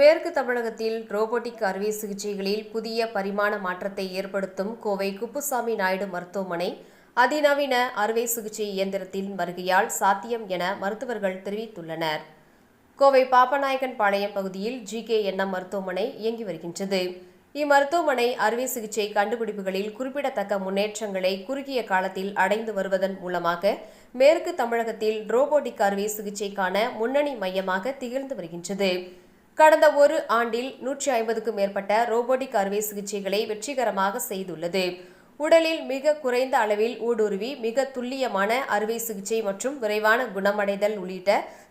மேற்கு தமிழகத்தில் ரோபோட்டிக் அறுவை சிகிச்சைகளில் புதிய பரிமாண மாற்றத்தை ஏற்படுத்தும் கோவை குப்புசாமி நாயுடு மருத்துவமனை அதிநவீன அறுவை சிகிச்சை இயந்திரத்தின் வருகையால் சாத்தியம் என மருத்துவர்கள் தெரிவித்துள்ளனர். கோவை பாப்பநாயகன் பாளையம் பகுதியில் ஜி கே என்எம் மருத்துவமனை இயங்கி வருகின்றது. இம்மருத்துவமனை அறுவை சிகிச்சை கண்டுபிடிப்புகளில் குறிப்பிடத்தக்க முன்னேற்றங்களை குறுகிய காலத்தில் அடைந்து வருவதன் மூலமாக மேற்கு தமிழகத்தில் ரோபோட்டிக் அறுவை சிகிச்சைக்கான முன்னணி மையமாக திகழ்ந்து வருகின்றது. கடந்த ஒரு ஆண்டில் நூற்றி ஐம்பதுக்கும் மேற்பட்ட ரோபோட்டிக் அறுவை சிகிச்சைகளை வெற்றிகரமாக செய்துள்ளது. உடலில் மிக குறைந்த அளவில் ஊடுருவி மிக துல்லியமான அறுவை சிகிச்சை மற்றும் விரைவான குணமடைதல் உள்ளிட்ட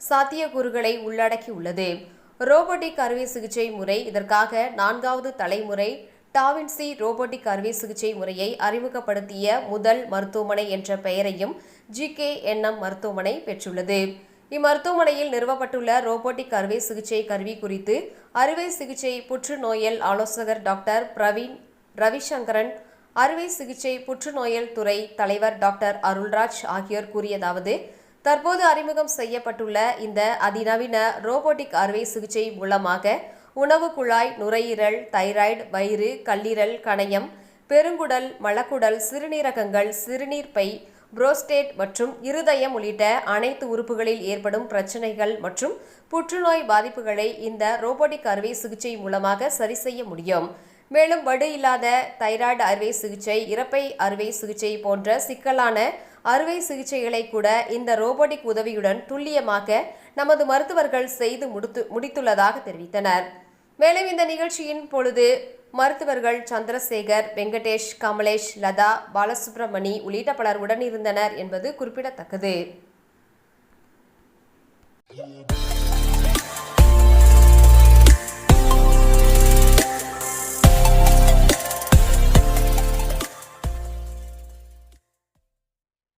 சாத்தியக்கூறுகளை உள்ளடக்கியுள்ளது. ரோபோட்டிக் அறுவை சிகிச்சை முறை இதற்காக நான்காவது தலைமுறை டாவின்சி ரோபோட்டிக் அறுவை சிகிச்சை முறையை அறிமுகப்படுத்திய முதல் மருத்துவமனை என்ற பெயரையும் ஜி கே என்எம் மருத்துவமனை பெற்றுள்ளது. இம்மருத்துவமனையில் நிறுவப்பட்டுள்ள ரோபோட்டிக் அறுவை சிகிச்சை கருவி குறித்து அறுவை சிகிச்சை புற்றுநோயல் ஆலோசகர் டாக்டர் பிரவீன் ரவிசங்கரன் அறுவை சிகிச்சை புற்றுநோயல் துறை தலைவர் டாக்டர் அருள்ராஜ் ஆகியோர் கூறியதாவது தற்போது அறிமுகம் செய்யப்பட்டுள்ள இந்த அதிநவீன ரோபோட்டிக் அறுவை சிகிச்சை மூலமாக உணவு குழாய் நுரையீரல் தைராய்டு வயிறு கல்லீரல் கணையம் பெருங்குடல் மலக்குடல் சிறுநீரகங்கள் சிறுநீர்ப்பை புரோஸ்டேட் மற்றும் இருதயம் உள்ளிட்ட அனைத்து உறுப்புகளில் ஏற்படும் பிரச்சனைகள் மற்றும் புற்றுநோய் பாதிப்புகளை இந்த ரோபோட்டிக் அறுவை சிகிச்சை மூலமாக சரி செய்ய முடியும். மேலும் வடு இல்லாத தைராய்டு அறுவை சிகிச்சை இறப்பை அறுவை சிகிச்சை போன்ற சிக்கலான அறுவை சிகிச்சைகளை கூட இந்த ரோபோட்டிக் உதவியுடன் துல்லியமாக நமது மருத்துவர்கள் செய்து முடித்து முடித்துள்ளதாக தெரிவித்தனர். மேலும் இந்த நிகழ்ச்சியின் பொழுது மருத்துவர்கள் சந்திரசேகர் வெங்கடேஷ் கமலேஷ் லதா பாலசுப்ரமணி உள்ளிட்ட பலர் உடனிருந்தனர் என்பது குறிப்பிடத்தக்கது.